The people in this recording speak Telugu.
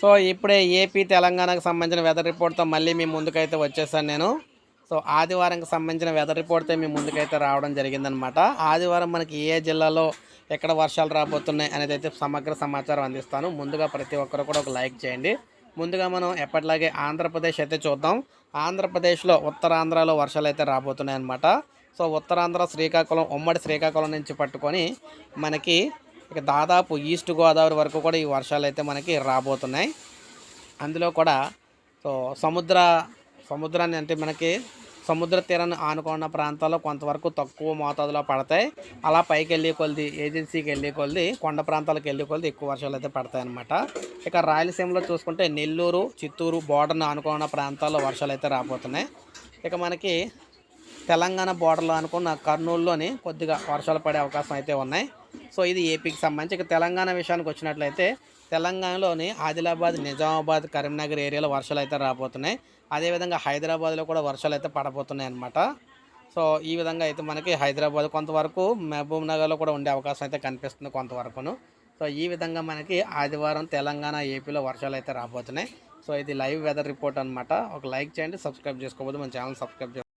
సో ఇప్పుడే ఏపీ తెలంగాణకు సంబంధించిన వెదర్ రిపోర్ట్తో మళ్ళీ మీ ముందుకైతే వచ్చేసాను నేను. సో ఆదివారంకి సంబంధించిన వెదర్ రిపోర్ట్తో మీ ముందుకైతే రావడం జరిగిందనమాట. ఆదివారం మనకి ఏ జిల్లాలో ఎక్కడ వర్షాలు రాబోతున్నాయి అనేది అయితే సమగ్ర సమాచారం అందిస్తాను. ముందుగా ప్రతి ఒక్కరు కూడా ఒక లైక్ చేయండి. ముందుగా మనం ఎప్పటిలాగే ఆంధ్రప్రదేశ్ అయితే చూద్దాం. ఆంధ్రప్రదేశ్లో ఉత్తరాంధ్రలో వర్షాలు అయితే రాబోతున్నాయి అనమాట సో ఉత్తరాంధ్ర శ్రీకాకుళం ఉమ్మడి శ్రీకాకుళం నుంచి పట్టుకొని మనకి ఇక దాదాపు ఈస్ట్ గోదావరి వరకు కూడా ఈ వర్షాలు అయితే మనకి రాబోతున్నాయి. అందులో కూడా సో సముద్ర సముద్రాన్ని అంటే మనకి సముద్ర తీరాన్ని ఆనుకున్న ప్రాంతాల్లో కొంతవరకు తక్కువ మోతాదులో పడతాయి. అలా పైకి వెళ్ళే కొలది ఏజెన్సీకి వెళ్ళే కొలది కొండ ప్రాంతాలకు వెళ్ళే కొలది ఎక్కువ వర్షాలు అయితే పడతాయి అనమాట ఇక రాయలసీమలో చూసుకుంటే నెల్లూరు చిత్తూరు బోర్డర్ని ఆనుకున్న ప్రాంతాల్లో వర్షాలు అయితే రాబోతున్నాయి. ఇక మనకి తెలంగాణ బోర్డర్లో అనుకున్న కర్నూలులోని కొద్దిగా వర్షాలు పడే అవకాశం అయితే ఉన్నాయి. సో ఇది ఏపీకి సంబంధించి. ఇక తెలంగాణ విషయానికి వచ్చినట్లయితే తెలంగాణలోని ఆదిలాబాద్ నిజామాబాద్ కరీంనగర్ ఏరియాలో వర్షాలు అయితే రాబోతున్నాయి. అదేవిధంగా హైదరాబాద్లో కూడా వర్షాలు అయితే పడబోతున్నాయి అన్నమాట. సో ఈ విధంగా అయితే మనకి హైదరాబాద్ కొంతవరకు మహబూబ్ నగర్లో కూడా ఉండే అవకాశం అయితే కనిపిస్తుంది కొంతవరకును. సో ఈ విధంగా మనకి ఆదివారం తెలంగాణ ఏపీలో వర్షాలు అయితే రాబోతున్నాయి. సో ఇది లైవ్ వెదర్ రిపోర్ట్ అనమాట ఒక లైక్ చేయండి సబ్స్క్రైబ్ చేసుకోబోదు మన ఛానల్ సబ్స్క్రైబ్